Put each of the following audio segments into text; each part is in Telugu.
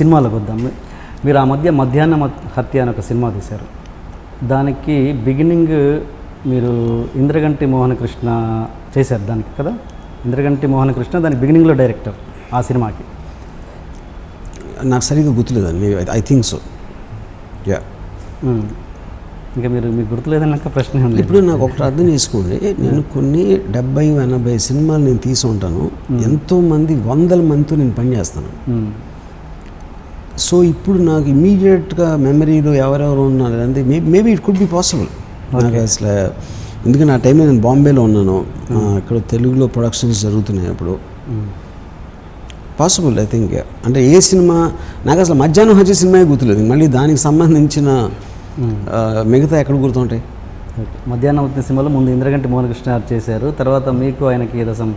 సినిమాలకు వద్దాం. మీరు ఆ మధ్య మధ్యాహ్న హత్య అని ఒక సినిమా తీశారు. దానికి బిగినింగ్ మీరు ఇంద్రగంటి మోహన కృష్ణ చేశారు దానికి కదా? ఇంద్రగంటి మోహన కృష్ణ దాని బిగినింగ్లో డైరెక్టర్ ఆ సినిమాకి. నాకు సరిగ్గా గుర్తులేదండి ఐ థింక్ సో. యా. ఇంకా మీరు మీకు గుర్తులేదన్నాక ప్రశ్న ఇప్పుడు నాకు ఒకటి అర్థం చేసుకోండి. నేను కొన్ని డెబ్బై ఎనభై సినిమాలు నేను తీసి ఉంటాను. ఎంతో మంది వందల మందితో నేను పనిచేస్తాను. సో ఇప్పుడు నాకు ఇమీడియట్గా మెమరీలో ఎవరెవరు ఉన్నారు అంటే maybe it could be possible నాకు అసలు ఎందుకంటే ఆ టైంలో నేను బాంబేలో ఉన్నాను. ఆ, ఇక్కడ తెలుగులో ప్రొడక్షన్స్ జరుగుతున్నాయి అప్పుడు. పాసిబుల్ ఐ థింక్ అంటే ఏ సినిమా నాకు అసలు మధ్యాహ్నం వచ్చే సినిమా గుర్తులేదు. మళ్ళీ దానికి సంబంధించిన ఆ, మిగతా ఎక్కడ గుర్తుంటాయి. మధ్యాహ్నం వచ్చిన సినిమాలో ముందు ఇంద్రగంటి మోహనకృష్ణ గారు చేశారు. తర్వాత మీకు ఆయనకి ఏదో some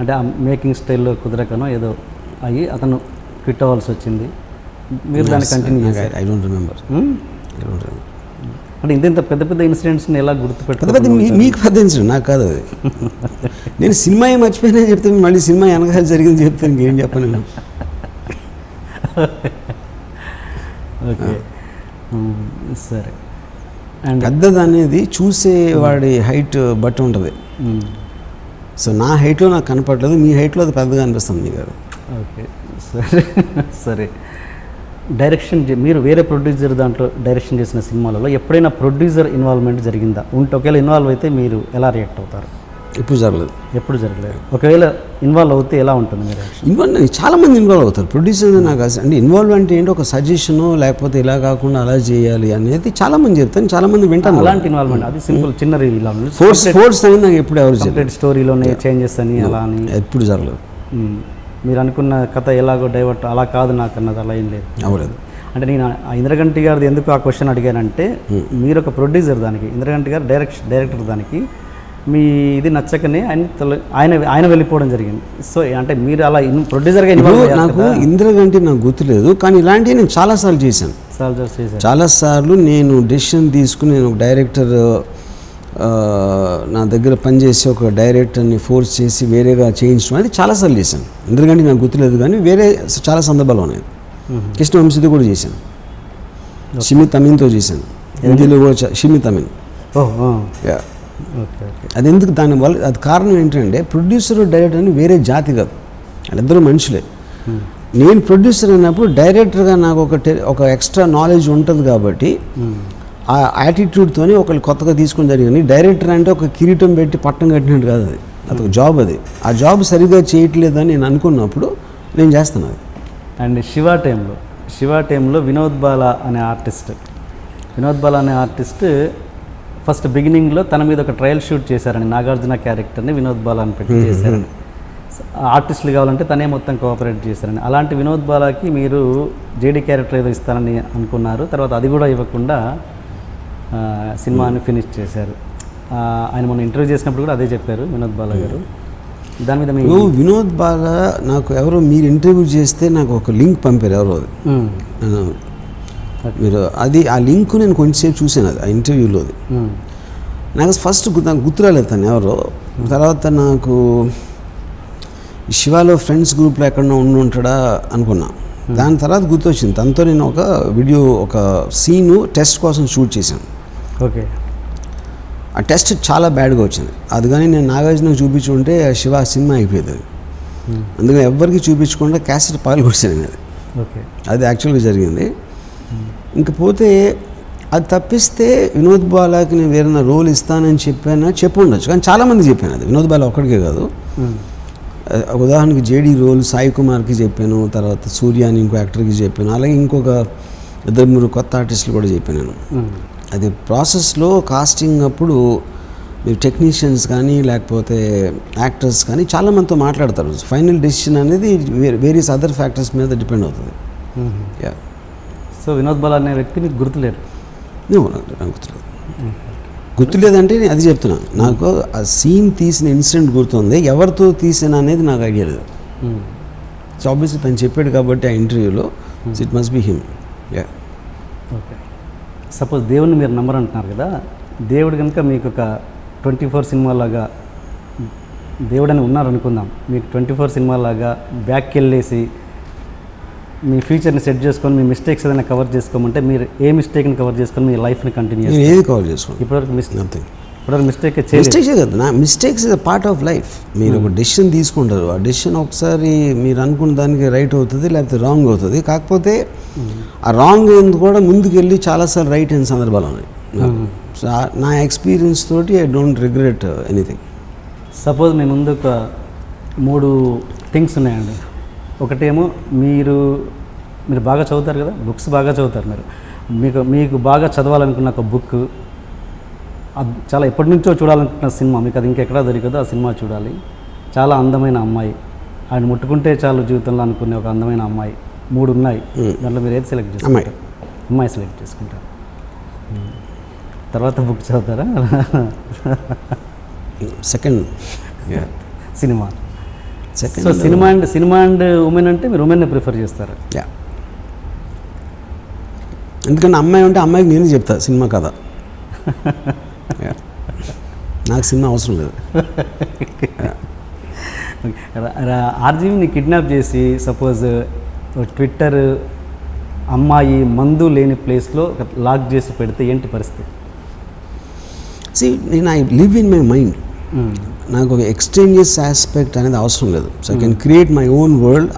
అంటే ఆ మేకింగ్ స్టైల్లో కుదరకనో ఏదో అయ్యి అతను క్విట్ అవ్వాల్సి వచ్చింది. మీరు దాన్ని కంటిన్యూ చేశారు. I don't remember hmm? I don't remember అంటే ఇంత పెద్ద పెద్ద ఇన్సిడెంట్స్ని ఎలా గుర్తుపెట్టారు పెద్ద మీకు పెద్ద ఇన్సిడెంట్ నాకు కాదు అది. నేను సినిమా ఏం మర్చిపోయినా చెప్తే మళ్ళీ సినిమా వెనకాల జరిగింది చెప్తే ఇంకేం చెప్పను నేను. ఓకే. మ్మ్. సరే. అండ్ పెద్దది అనేది చూసే వాడి హైట్ బట్టి ఉంటుంది. మ్మ్. సో నా హైట్లో నాకు కనపడలేదు మీ హైట్లో అది పెద్దగా అనిపిస్తుంది మీకు ఓకే. సరే. సరే. డైరెక్షన్ మీరు వేరే ప్రొడ్యూసర్ దాంట్లో డైరెక్షన్ చేసిన సినిమాలలో ఎప్పుడైనా ప్రొడ్యూసర్ ఇన్వాల్వ్మెంట్ జరిగిందా? ఉంటే ఒకవేళ ఇన్వాల్వ్ అయితే మీరు ఎలా రియాక్ట్ అవుతారు? ఇప్పుడు జరగలేదు. ఎప్పుడు జరగలేదు. ఒకవేళ ఇన్వాల్వ్ అవుతే ఎలా ఉంటుంది మీ రియాక్షన్? ఇన్వాల్వ్ చాలా మంది ఇన్వాల్వ్ అవుతారు. ప్రొడ్యూసర్ నాకు అంటే ఇన్వాల్వ్ అంటే ఏంటి? ఒక సజెషను లేకపోతే ఇలా కాకుండా అలా చేయాలి అనేది చాలా మంది చెప్తాను చాలా మంది వింటాను అలాంటి ఇన్వాల్వ్మెంట్ అది సింపుల్ చిన్న ఇలా ఫోర్స్ ఫోర్స్ అనేది నాకు ఎప్పుడు ఎవరు స్టోరీలోనే చేంజెస్ అని అలా అని. ఎప్పుడు జరగలేదు. మీరు అనుకున్న కథ ఎలాగో డైవర్ట్ అలా కాదు నాకు అన్నది అలా ఏం లేదు. అవ్వలేదు. అంటే నేను ఆ ఇంద్రగంటి గారిది ఎందుకు ఆ క్వశ్చన్ అడిగానంటే మీరు ఒక ప్రొడ్యూసర్ దానికి ఇంద్రగంటి గారు డైరెక్షన్ డైరెక్టర్ దానికి మీ ఇది నచ్చకనే ఆయన ఆయన ఆయన వెళ్ళిపోవడం జరిగింది. సో అంటే మీరు అలా ఇన్ ప్రొడ్యూసర్గా నాకు ఇందిరగంటి నాకు గుర్తులేదు కానీ ఇలాంటివి నేను చాలాసార్లు చేశాను. చాలాసార్లు నేను డెసిషన్ తీసుకుని నేను ఒక డైరెక్టర్ నా దగ్గర పనిచేసి ఒక డైరెక్టర్ని ఫోర్స్ చేసి వేరేగా చేయించడం అది చాలాసార్లు చేశాను. ఎందుకంటే నాకు గుర్తులేదు కానీ వేరే చాలా సందర్భాలు ఉన్నాయి. కృష్ణ వంశీతో కూడా చేశాను. షిమిత్ అమీన్తో చేశాను. హిందీలో కూడా షిమిత్ అమీన్ అది ఎందుకు దాని వల్ల అది కారణం ఏంటంటే ప్రొడ్యూసర్ డైరెక్టర్ అని వేరే జాతి కాదు. వాళ్ళిద్దరూ మనుషులే. నేను ప్రొడ్యూసర్ అయినప్పుడు డైరెక్టర్గా నాకు ఒక టె- ఒక ఎక్స్ట్రా నాలెడ్జ్ ఉంటుంది కాబట్టి ఆ యాటిట్యూడ్తోనే ఒకళ్ళు కొత్తగా తీసుకుని జరిగింది. డైరెక్టర్ అంటే ఒక కిరీటం పెట్టి పట్టం కట్టినట్టు కాదు అది. అదొక జాబ్ అది. ఆ జాబ్ సరిగా చేయట్లేదని నేను అనుకున్నప్పుడు నేను చేస్తాను అది. అండ్ శివ టైంలో శివ టైంలో వినోద్ బాల అనే ఆర్టిస్ట్ వినోద్ బాల అనే ఆర్టిస్ట్ ఫస్ట్ బిగినింగ్లో తన మీద ఒక ట్రయల్ షూట్ చేశారని నాగార్జున క్యారెక్టర్ని వినోద్ బాల అని పెట్టి చేశారని ఆర్టిస్టులు కావాలంటే తనే మొత్తం కోఆపరేట్ చేశారని. అలాంటి వినోద్ బాలాకి మీరు జేడీ క్యారెక్టర్ ఏదో ఇస్తారని అనుకున్నారు. తర్వాత అది కూడా ఇవ్వకుండా సినిమాని ఫినిష్ చేశారు. ఆయన మొన్న ఇంటర్వ్యూ చేసినప్పుడు కూడా అదే చెప్పారు వినోద్ బాలా గారు. దాని మీద మీ ఇప్పుడు వినోద్ బాగా నాకు ఎవరో మీరు ఇంటర్వ్యూ చేస్తే నాకు ఒక లింక్ పంపారు ఎవరో. నేను మీరు అది ఆ లింక్ నేను కొంచెంసేపు చూశాను అది ఆ ఇంటర్వ్యూలోది. నాకు ఫస్ట్ నాకు గుర్తురాలేదు తను ఎవరో. తర్వాత నాకు శివాలో ఫ్రెండ్స్ గ్రూప్లో ఎక్కడో ఉండి ఉంటాడా అనుకున్నా. దాని తర్వాత గుర్తొచ్చింది. తనతో నేను ఒక వీడియో ఒక సీను టెస్ట్ కోసం షూట్ చేశాను. ఓకే. ఆ టెస్ట్ చాలా బ్యాడ్గా వచ్చింది. అది కానీ నేను నాగార్జునకు చూపించుంటే ఆ శివ సినిమా అయిపోయేది అది. అందుకని ఎవ్వరికి చూపించకుండా క్యాసెట్ పాలు కొడిచాను నేను అది. ఓకే. అది యాక్చువల్గా జరిగింది. ఇంకపోతే అది తప్పిస్తే వినోద్ బాలాకి నేను వేరే రోల్ ఇస్తానని చెప్పాను చెప్పి ఉండొచ్చు కానీ చాలామంది చెప్పాను అది. వినోద్ బాలా ఒక్కడికే కాదు. ఆ, ఉదాహరణకి జేడీ రోల్ సాయి కుమార్కి చెప్పాను తర్వాత సూర్య అని ఇంకో యాక్టర్కి చెప్పాను అలాగే ఇంకొక ఇద్దరు మూడు కొత్త ఆర్టిస్టులు కూడా చెప్పాను నేను. అది ప్రాసెస్లో కాస్టింగ్ అప్పుడు మీరు టెక్నీషియన్స్ కానీ లేకపోతే యాక్టర్స్ కానీ చాలా మందితో మాట్లాడతారు. ఫైనల్ డెసిషన్ అనేది వేరియస్ అదర్ ఫ్యాక్టర్స్ మీద డిపెండ్ అవుతుంది. యా సో వినోద్ బాల అనే వ్యక్తి మీకు గుర్తులేరు గుర్తులేదు. గుర్తులేదంటే నేను అది చెప్తున్నా. నాకు ఆ సీన్ తీసిన ఇన్సిడెంట్ గుర్తుంది. ఎవరితో తీసిన అనేది నాకు ఐడియా లేదు. సో ఆబ్వియస్లీ తను చెప్పాడు కాబట్టి ఆ ఇంటర్వ్యూలో. It must be him yeah suppose దేవుడిని మీరు నమ్మరు అంటున్నారు కదా దేవుడు కనుక మీకు ఒక ట్వంటీ ఫోర్ సినిమాలాగా దేవుడని ఉన్నారనుకుందాం. మీకు ట్వంటీ ఫోర్ సినిమాలాగా బ్యాక్కి వెళ్ళేసి మీ ఫ్యూచర్ని సెట్ చేసుకొని మీ మిస్టేక్స్ ఏదైనా కవర్ చేసుకోమంటే మీరు ఏ మిస్టేక్ని కవర్ చేసుకొని మీ లైఫ్ని కంటిన్యూ నేను చేస్తారు? ఏది కవర్ చేసుకోండి ఇప్పటివరకు మిస్ నథింగ్ ఇప్పటివరకు మిస్టేక్ కదా నా mistakes is a part of life మీరు ఒక డెసిషన్ తీసుకుంటారు. ఆ డెసిషన్ ఒకసారి మీరు అనుకున్న దానికి రైట్ అవుతుంది లేకపోతే రాంగ్ అవుతుంది. కాకపోతే ఆ రాంగ్ అయింది కూడా ముందుకెళ్ళి చాలాసార్లు రైట్ అయిన సందర్భాలు ఉన్నాయి. ఆ- నా ఎక్స్పీరియన్స్ తోటి I don't regret anything suppose మీ ముందు ఒక మూడు థింగ్స్ ఉన్నాయండి. ఒకటేమో మీరు మీరు బాగా చదువుతారు కదా? బుక్స్ బాగా చదువుతారు మీరు. మీకు మీకు బాగా చదవాలనుకున్న ఒక బుక్ చాలా ఎప్పటి నుంచో చూడాలనుకున్న సినిమా. మీకు అది ఇంకెక్కడా దొరకదో ఆ సినిమా చూడాలి. చాలా అందమైన అమ్మాయి. ఆయన ముట్టుకుంటే చాలు జీవితంలో అనుకునే ఒక అందమైన అమ్మాయి. మూడు ఉన్నాయి దాంట్లో మీరు ఏది సెలెక్ట్ అమ్మాయి. చేసుకుంటారు? అమ్మాయి. సెలెక్ట్ చేసుకుంటారు. తర్వాత బుక్ చదువుతారా? Second. Cinema. Second so cinema and cinema and women అంటే మీరు ఉమెన్ ప్రిఫర్ చేస్తారు. యా. ఎందుకంటే అమ్మాయి ఉంటే అమ్మాయికి నేను చెప్తా సినిమా కథ. నాకు సినిమా అవసరం లేదు. ఆర్జీవిని కిడ్నాప్ చేసి సపోజ్ ట్విట్టర్ అమ్మాయి మందు లేని ప్లేస్లో లాక్ చేసి పెడితే ఏంటి పరిస్థితి? సి నేను I live in my mind నాకు ఒక ఎక్స్చేంజెస్ ఆస్పెక్ట్ అనేది అవసరం లేదు. So I can create my own world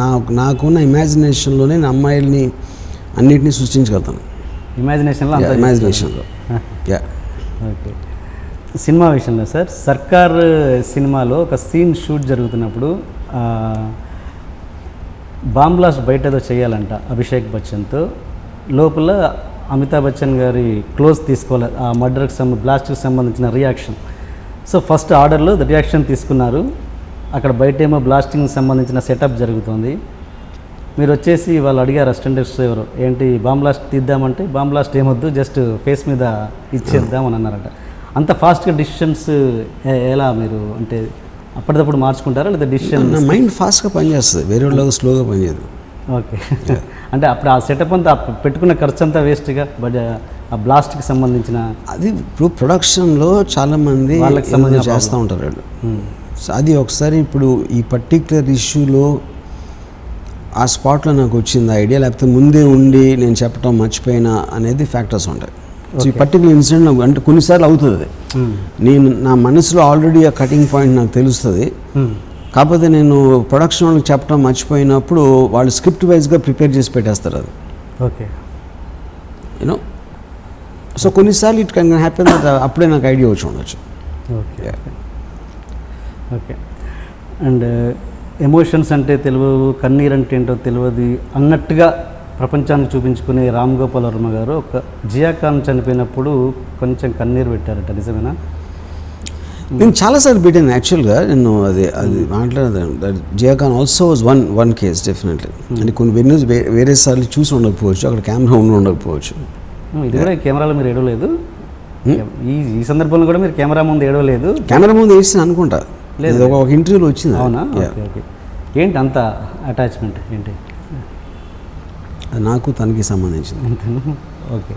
నా నాకున్న ఇమాజినేషన్లోనే నేను అమ్మాయిల్ని అన్నిటినీ సృష్టించగలుగుతాను. ఇమాజినేషన్లో ఇమాజినేషన్లో యా ఓకే. సినిమా విషయంలో సార్ సర్కార్ సినిమాలో ఒక సీన్ షూట్ జరుగుతున్నప్పుడు బాంబ్లాస్ట్ బాంబ్ బ్లాస్ట్ బయట ఏదో చేయాలంట అభిషేక్ బచ్చన్తో. లోపల అమితాబ్ బచ్చన్ గారి క్లోజ్ తీసుకోవాలి ఆ మర్డర్కి సంబంధ బ్లాస్ట్కి సంబంధించిన రియాక్షన్. సో ఫస్ట్ ఆర్డర్లో రియాక్షన్ తీసుకున్నారు. అక్కడ బయట ఏమో బ్లాస్టింగ్ సంబంధించిన సెటప్ జరుగుతుంది. మీరు వచ్చేసి వాళ్ళు అడిగారు అసిస్టెంట్స్ ఎవరు? ఏంటి బాంబ్ బ్లాస్ట్ తీద్దామంటే బాంబ్ బ్లాస్ట్ ఏమొద్దు జస్ట్ ఫేస్ మీద ఇచ్చేద్దాం అని అన్నారట. అంత ఫాస్ట్గా డిసిషన్స్ ఎలా మీరు అంటే అప్పటిదప్పుడు మార్చుకుంటారా లేదా డిసిషన్ మైండ్ ఫాస్ట్గా పనిచేస్తుంది వేరే వాళ్ళగా స్లోగా పనిచేయదు. ఓకే. అంటే అప్పుడు ఆ సెటప్ అంతా పెట్టుకున్న ఖర్చు అంతా వేస్ట్గా బట్ ఆ బ్లాస్ట్కి సంబంధించిన అది ఇప్పుడు ప్రొడక్షన్లో చాలామంది వాళ్ళకి ఏదో సంబంధించిన చేస్తూ ఉంటారు వాళ్ళు. సో అది ఒకసారి ఇప్పుడు ఈ పర్టిక్యులర్ ఇష్యూలో ఆ స్పాట్లో నాకు వచ్చింది ఐడియా. లేకపోతే ముందే ఉండి నేను చెప్పడం మర్చిపోయినా అనేది ఫ్యాక్టర్స్ ఉంటాయి. సో ఈ పర్టికులర్ ఇన్సిడెంట్ నాకు అంటే కొన్నిసార్లు అవుతుంది. అది నేను నా మనసులో ఆల్రెడీ ఆ కటింగ్ పాయింట్ నాకు తెలుస్తుంది. కాకపోతే నేను ప్రొడక్షన్ వాళ్ళకి చెప్పడం మర్చిపోయినప్పుడు వాళ్ళు స్క్రిప్ట్ వైజ్గా ప్రిపేర్ చేసి పెట్టేస్తారు అది. ఓకే. యూనో సో కొన్నిసార్లు ఇట్ కెన్ హ్యాపెన్ దట్ అప్పుడే నాకు ఐడియా వచ్చి ఉండొచ్చు. ఓకే. ఓకే. అండ్ ఎమోషన్స్ అంటే తెలియవు కన్నీరు అంటే ఏంటో తెలియదు అన్నట్టుగా ప్రపంచానికి చూపించుకునే రామ్ గోపాల్ వర్మ గారు ఒక జియా ఖాన్ చనిపోయినప్పుడు కొంచెం కన్నీరు పెట్టారట నిజమేనా? నేను చాలాసార్లు పెట్టాను యాక్చువల్గా నేను అది అది మాట్లాడదాను Jiah Khan also was one one case definitely అంటే కొన్ని వెన్యూస్ వేరే సార్లు చూసి ఉండకపోవచ్చు అక్కడ కెమెరా ఉండి ఉండకపోవచ్చు. ఇది కూడా కెమెరాలో మీరు ఏడవలేదు. ఈ ఈ సందర్భంలో కూడా మీరు కెమెరా ముందు ఏడవలేదు. కెమెరా ముందు వేసి అనుకుంటా. లేదు. ఒక ఇంటర్వ్యూలో వచ్చింది. అవునా. ఓకే ఏంటి అంత అటాచ్మెంట్ ఏంటి? అది నాకు తనకి సంబంధించింది. ఓకే.